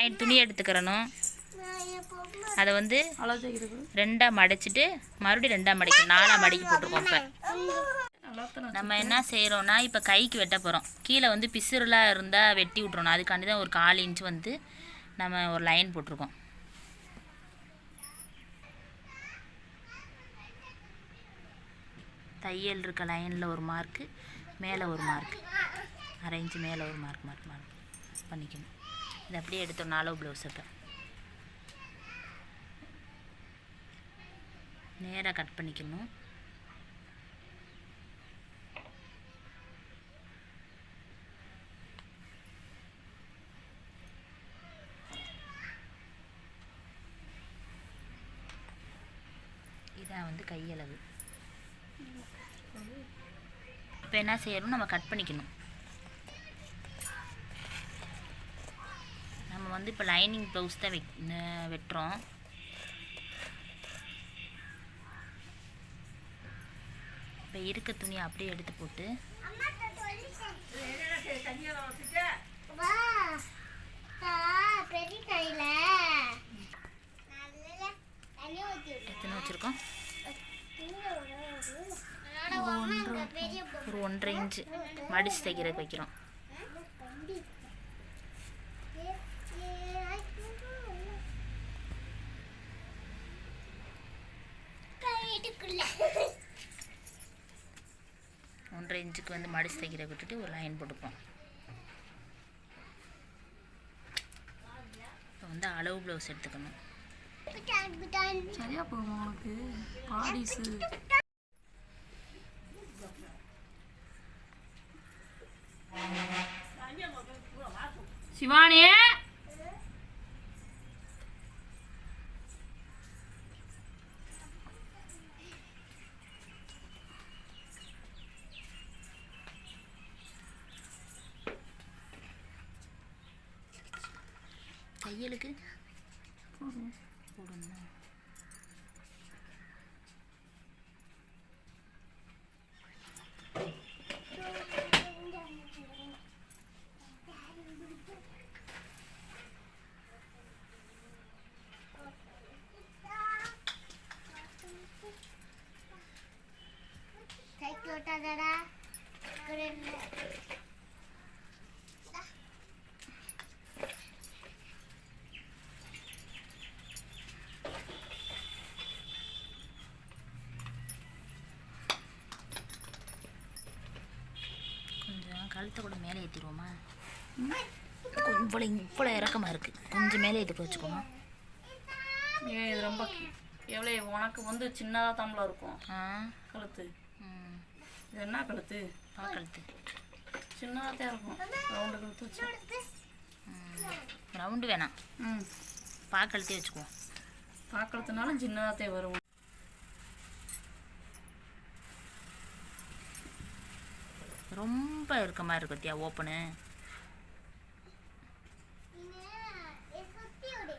Line துணி எடுத்துக்கிறணும் அதை வந்து ரெண்டாக மடிச்சிட்டு மறுபடியும் ரெண்டாக மடிக்கணும் நாலாக மடிக்கி போட்டிருக்கோம் இப்போ நம்ம என்ன செய்கிறோம்னா இப்போ கைக்கு வெட்ட போகிறோம் கீழே வந்து பிசுறுலாம் இருந்தால் வெட்டி விட்றணும் அதுக்காண்டி தான் ஒரு கால் இன்ச் வந்து நம்ம ஒரு லைன் போட்டிருக்கோம். தையல் இருக்க லைனில் ஒரு மார்க்கு மேலே ஒரு மார்க்கு. அரை இன்ச்சு மேலே ஒரு மார்க் மார்க் மார்க் பண்ணிக்கணும். இது அப்படியே எடுத்தோம் நாலோ ப்ளவுஸ் இப்போ நேராக கட் பண்ணிக்கணும். இதான் வந்து கையளவு. இப்போ என்ன செய்யணும்? நம்ம கட் பண்ணிக்கணும் நம்ம வந்து இப்போ லைனிங் ப்ளவுஸ் தான் வெட் வெட்டுறோம். இப்போ இருக்க துணியை அப்படியே எடுத்து போட்டு. எத்தனை வச்சுருக்கோம்? ஒரு ஒன்றரை இன்ச்சு. மடிச்சு தைக்கிறதுக்கு வைக்கிறோம். ஒன்றரை இன்ச்சுக்கு வந்து மடிச்சு தைக்கிற விட்டுட்டு ஒரு லைன் போட்டுப்போம். இப்போ வந்து அளவு ப்ளவுஸ் எடுத்துக்கணும். சரியா போகுமா உனக்கு? பாடிஸு சிவானியே தையலுக்கு கழுத்தை கூட மேலே ஏற்றிடுவோமா இவ்வளோ இவ்வளோ இறக்கமாக இருக்குது கொஞ்சம் மேலே ஏற்றி வச்சுக்கோமா. ஏன் இது ரொம்ப எவ்வளோ உனக்கு வந்து சின்னதாக தாம்பளம் இருக்கும். கழுத்து. ம். இது என்ன கழுத்து? பா கழுத்து. சின்னதாக தான் இருக்கும். ரவுண்டு கழுத்து வச்சு. ரவுண்டு வேணாம். ம். பா கழுத்தே வச்சுக்குவோம். பார்க்கறதுனாலும் சின்னதாக தான் வரும். ரொம்ப இருக்க மாதிரி இருக்கு பத்தியா ஓப்பனு. இதை.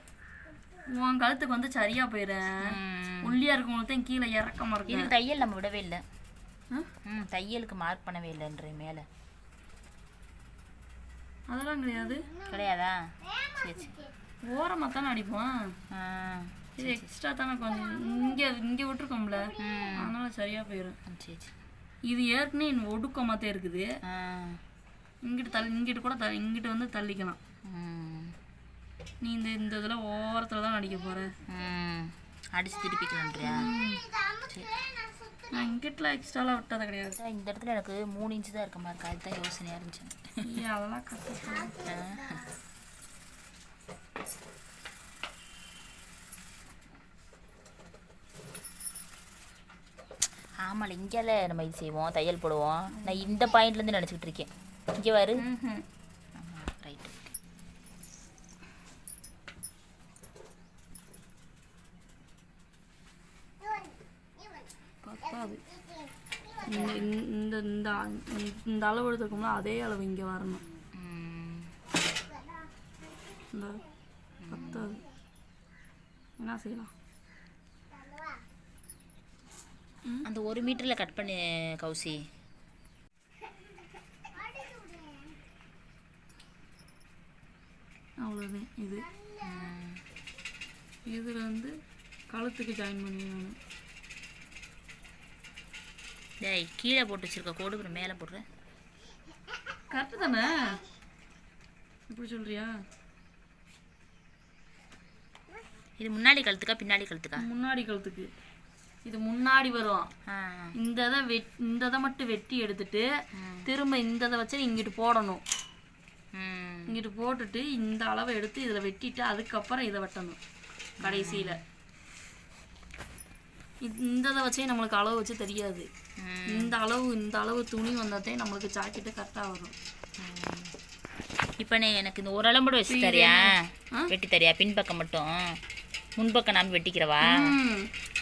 உன் கழுத்துக்கு வந்து சரியா போயிடுறேன் ஒல்லியா இருக்கவங்களுக்கு கீழே இறக்கமா இது இருக்கு தையல் நம்ம விடவே இல்லை? ம் தையலுக்கு மார்க் பண்ணவே இல்லைன்ற மேலே. அதெல்லாம் கிடையாது. கிடையாதா? சரி சரி. ஓரமாக தானே அடிப்போம். இது எக்ஸ்ட்ரா தானே கொஞ்சம் இங்கே இங்கே விட்டுருக்கோம்ல. அதனால சரியா போயிடும் சரி சரி. இது ஏற்கனவே இன்னும் ஒடுக்கமாக தான் இருக்குது இங்கிட்டு தள்ளி இங்கிட்டு கூட த இங்கிட்டு வந்து தள்ளிக்கலாம். நீ இந்த இந்த இதில் ஓரத்தில் தான் அடிக்க போகிற அடிச்சு திருப்பிக்கலான்றியா? நான் இங்கிட்டலாம் எக்ஸ்ட்ராலாம் விட்டது கிடையாது. இந்த இடத்துல எனக்கு மூணு இன்ச்சு தான் இருக்க மாதிரி இருக்கு. அதுதான் யோசனையாக இருந்துச்சு. அதெல்லாம் கஷ்டம். ஆமாம் இங்கேல நம்ம இது செய்வோம் தையல் போடுவோம். நான் இந்த பாயிண்ட்லேருந்து நினச்சிக்கிட்டு இருக்கேன். இங்கே வரு. ரைட்டு பத்தாது. இந்த இந்த இந்த அளவு எடுத்துக்கோம்னா அதே அளவு இங்கே வரணும். இந்த பத்தாது. என்ன செய்யலாம்? அந்த ஒரு மீட்டரில் கட் பண்ணி கௌசி. அவ்வளோதான் இது. இதில் வந்து கழுத்துக்கு ஜாயின் பண்ணிடணும் டேய் கீழே போட்டு வச்சிருக்க கோடு மேலே போடுறேன் கரெக்டு தானே? இப்படி சொல்றியா? இது முன்னாடி கழுத்துக்கா பின்னாடி கழுத்துக்கா? முன்னாடி கழுத்துக்கு. இது முன்னாடி வரும். இந்த இதை வெட் இந்த இதை மட்டும் வெட்டி எடுத்துட்டு திரும்ப இந்த இதை வச்சு இங்கிட்டு போடணும். இங்கிட்டு போட்டுட்டு இந்த அளவை எடுத்து இதில் வெட்டிட்டு அதுக்கப்புறம் இதை வெட்டணும் கடைசியில். இந்த இதை வச்சே நம்மளுக்கு அளவு வச்சு தெரியாது. இந்த அளவு இந்த அளவு துணி வந்தாதே நம்மளுக்கு ஜாக்கெட்டு கரெக்டாக வரும். இப்போ எனக்கு இந்த ஒரு அளம்போடு வச்சு தரியா? வெட்டி தரியா? பின்பக்கம் மட்டும். முன்பக்கம் நாம வெட்டிக்கிறவா.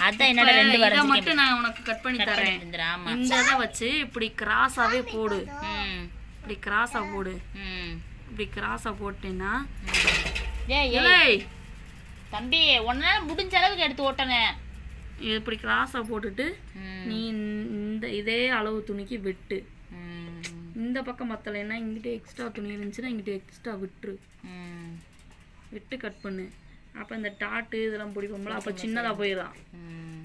அதான் என்னடா ரெண்டு மட்டும் நான் உனக்கு கட் பண்ணி தரேன். ஆமா. இந்த இதை வச்சு இப்படி கிராஸாவே போடு. இப்படி கிராஸா போடு. இப்படி கிராஸா போட்டேன்னா ஏய். தம்பி உன்னால முடிஞ்ச அளவுக்கு எடுத்து ஓட்டனேன் இது இப்படி கிராஸா போட்டுட்டு நீ இந்த இதே அளவு துணிக்கு வெட்டு. இந்த பக்கம் பத்தலைன்னா இங்கிட்ட எக்ஸ்ட்ரா துணி இருந்துச்சுன்னா இங்கிட்ட எக்ஸ்ட்ரா விட்டுரு. விட்டு கட் பண்ணு. அப்போ இந்த டாட்டு இதெல்லாம் பிடிப்போம்ல அப்போ சின்னதாக போயிடலாம் ம்.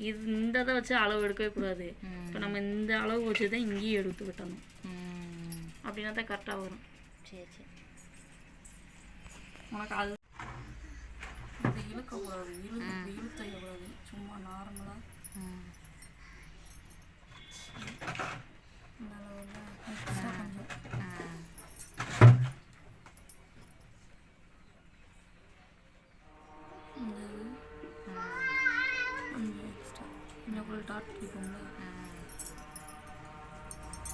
இது இந்த இதை வச்சு அளவு எடுக்கவே கூடாது. இப்போ நம்ம இந்த அளவு வச்சு தான் இங்கேயும் எடுத்து விட்டணும். அப்படின்னா தான் கரெக்டாக வரும். சரி சரி. உனக்கு அது இது இழுக்கக்கூடாது இழு இழுத்து வைக்கக்கூடாது சும்மா நார்மலாக இந்த அளவில் இன்னும் கூட டாட் பிடிப்போம்ல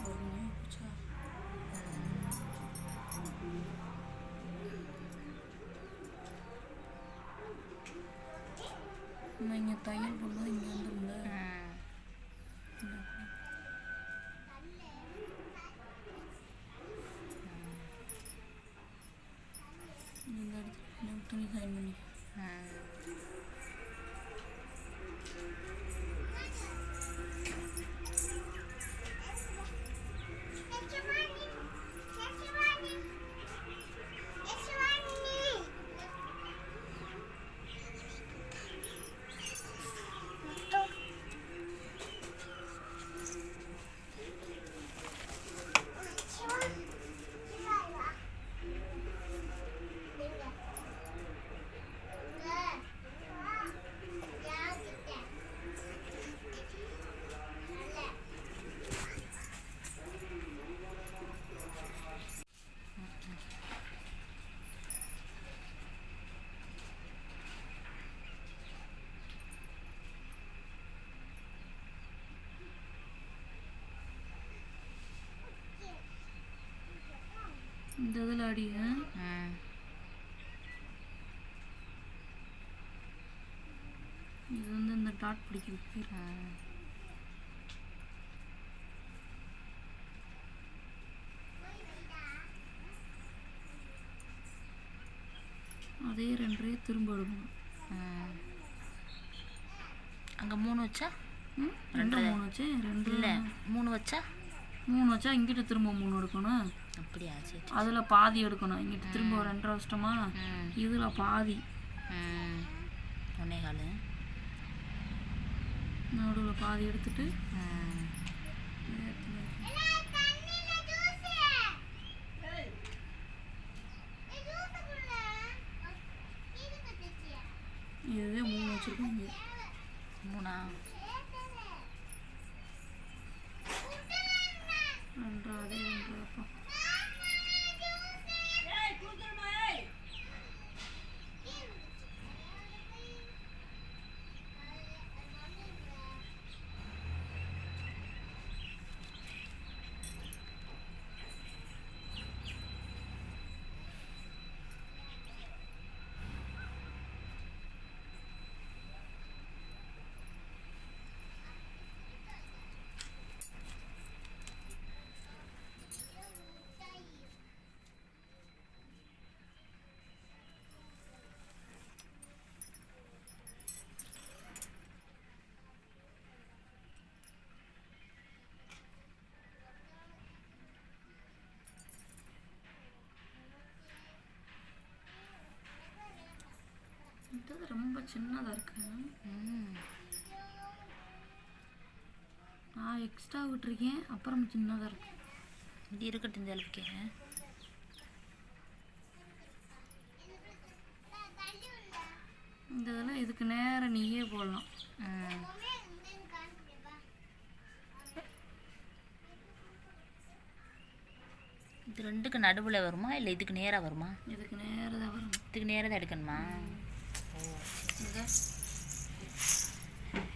ஒரு நிமிஷம் பிடிச்சா நம்ம இங்கே தையல் போடும்போது இங்கே வந்துரும்ல ம் இந்த இதில் அடிய. ம் இது வந்து இந்த டாட் பிடிக்கிறதுக்கு ம் அதே ரெண்டரையே திரும்ப எடுக்கணும். அங்கே மூணு வச்சா? ரெண்டு மூணு வச்சு ரெண்டு இல்லை மூணு வச்சா? மூணு வச்சா இங்கிட்ட திரும்ப மூணு எடுக்கணும். அப்படியா சரி அதில் பாதி எடுக்கணும். இங்கிட்ட திரும்ப ஒரு ரெண்டரை வருஷமா இதில் பாதி. ஒன்னே கால் நடுவில் பாதி எடுத்துட்டு சின்னதாக இருக்கு. ம் நான் எக்ஸ்ட்ரா விட்டுருக்கேன். அப்புறம் சின்னதாக இருக்கு. இது இருக்கட்டும் இந்த அளவுக்கு. இந்த இதெல்லாம் இதுக்கு நேரம் நீயே போடலாம். இது ரெண்டுக்கு நடுவில் வருமா? இல்லை இதுக்கு நேராக வருமா? இதுக்கு நேரம் தான் வரும் இதுக்கு நேராக தான் எடுக்கணுமா?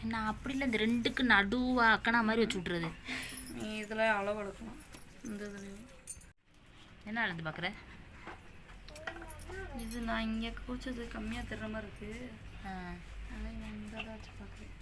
நான் அப்படி இல்லை இந்த ரெண்டுக்கு நடுவா அக்கனா மாதிரி வச்சு விட்றது நீ இதில் அளவு எடுக்கலாம் இந்த இதுலேயும். என்ன அளந்து பார்க்குற? இது நான் இங்கே கூச்சது கம்மியாக தர்ற மாதிரி இருக்கு. ஆ. அதனால் நான் இந்த வச்சு பார்க்குறேன்.